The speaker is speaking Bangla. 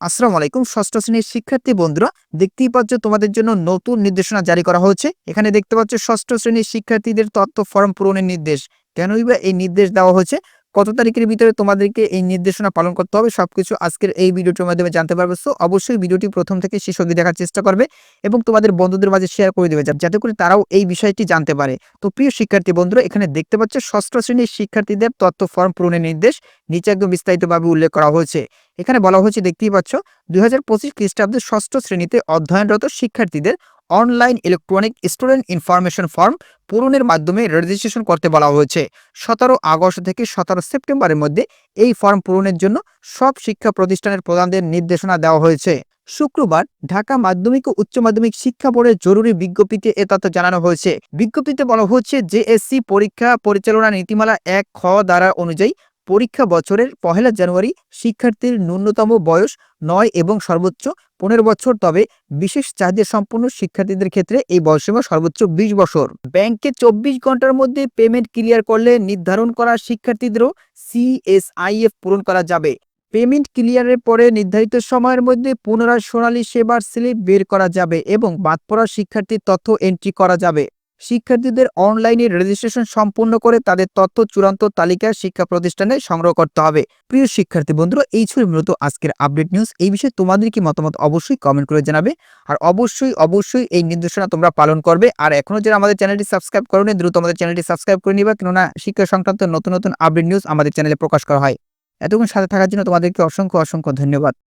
আসসালামু আলাইকুম, ষষ্ঠ শ্রেণির শিক্ষার্থী বন্ধুরা, দেখতেই পাচ্ছ তোমাদের জন্য নতুন নির্দেশনা জারি করা হয়েছে। এখানে দেখতে পাচ্ছ ষষ্ঠ শ্রেণির শিক্ষার্থীদের তথ্য ফর্ম পূরণের নির্দেশ। কেনই বা এই নির্দেশ দেওয়া হয়েছে? কত তারিখের ভিতরে তোমাদেরকে এই নির্দেশনা পালন করতে হবে সবকিছু আজকের এই ভিডিওটির মাধ্যমে জানতে পারবে। সো অবশ্যই ভিডিওটি প্রথম থেকে শেষ অবধি দেখার চেষ্টা করবে এবং তোমাদের বন্ধুদের মাঝে শেয়ার করে দেবে যাতে করে তারাও এই বিষয়টি জানতে পারে। তো প্রিয় শিক্ষার্থী বন্ধুরা, এখানে দেখতে পাচ্ছ ষষ্ঠ শ্রেণির শিক্ষার্থীদের তথ্য ফর্ম পূরণের নির্দেশ। নিচে একদম বিস্তারিতভাবে উল্লেখ করা হয়েছে। এখানে বলা হয়েছে, দেখতেই পাচ্ছ, দুই হাজার পঁচিশ খ্রিস্টাব্দের ষষ্ঠ শ্রেণীতে অধ্যয়নরত শিক্ষার্থীদের online electronic student information form পূরণের মাধ্যমে রেজিস্ট্রেশন করতে বলা হয়েছে। সতেরো আগস্ট থেকে সতেরো সেপ্টেম্বরের মধ্যে এই ফর্ম পূরণের জন্য সব শিক্ষা প্রতিষ্ঠানের প্রধানদের নির্দেশনা দেওয়া হয়েছে। শুক্রবার ঢাকা মাধ্যমিক ও উচ্চ মাধ্যমিক শিক্ষা বোর্ডের জরুরি বিজ্ঞপ্তিতে এ তথ্য জানানো হয়েছে। বিজ্ঞপ্তিতে বলা হচ্ছে, জেএসসি পরীক্ষা পরিচালনা নীতিমালা এক খ দ্বারা অনুযায়ী পরীক্ষা বছরের পহেলা জানুয়ারি শিক্ষার্থীর ন্যূনতম বয়স নয় এবং সর্বোচ্চ পনেরো বছর। তবে বিশেষ চাহিদা সম্পন্ন শিক্ষার্থীদের ক্ষেত্রে এই বয়সীমা সর্বোচ্চ বিশ বছর। ব্যাংকে চব্বিশ ঘণ্টার মধ্যে পেমেন্ট ক্লিয়ার করলে নির্ধারণ করা শিক্ষার্থীদেরও সিএসআইএফ পূরণ করা যাবে। পেমেন্ট ক্লিয়ারের পরে নির্ধারিত সময়ের মধ্যে পুনরায় সোনালী সেবার স্লিপ বের করা যাবে এবং বাদ পড়া শিক্ষার্থীর তথ্য এন্ট্রি করা যাবে। শিক্ষার্থীদের অনলাইনে রেজিস্ট্রেশন সম্পূর্ণ করে তাদের তথ্য চূড়ান্ত তালিকা শিক্ষা প্রতিষ্ঠানে সংগ্রহ করতে হবে। প্রিয় শিক্ষার্থী বন্ধুরা, এই ছিল মূলত আজকের আপডেট নিউজ এই বিষয়ে তোমাদের কি মতামত অবশ্যই কমেন্ট করে জানাবে। আর অবশ্যই অবশ্যই এই নির্দেশনা তোমরা পালন করবে। আর এখনও যারা আমাদের চ্যানেলটি সাবস্ক্রাইব করোনি, দ্রুত আমাদের চ্যানেলটি সাবস্ক্রাইব করে নিবা। কেননা শিক্ষা সংক্রান্ত নতুন নতুন আপডেট নিউজ আমাদের চ্যানেলে প্রকাশ করা হয়। এতক্ষণ সাথে থাকার জন্য তোমাদেরকে অসংখ্য অসংখ্য ধন্যবাদ।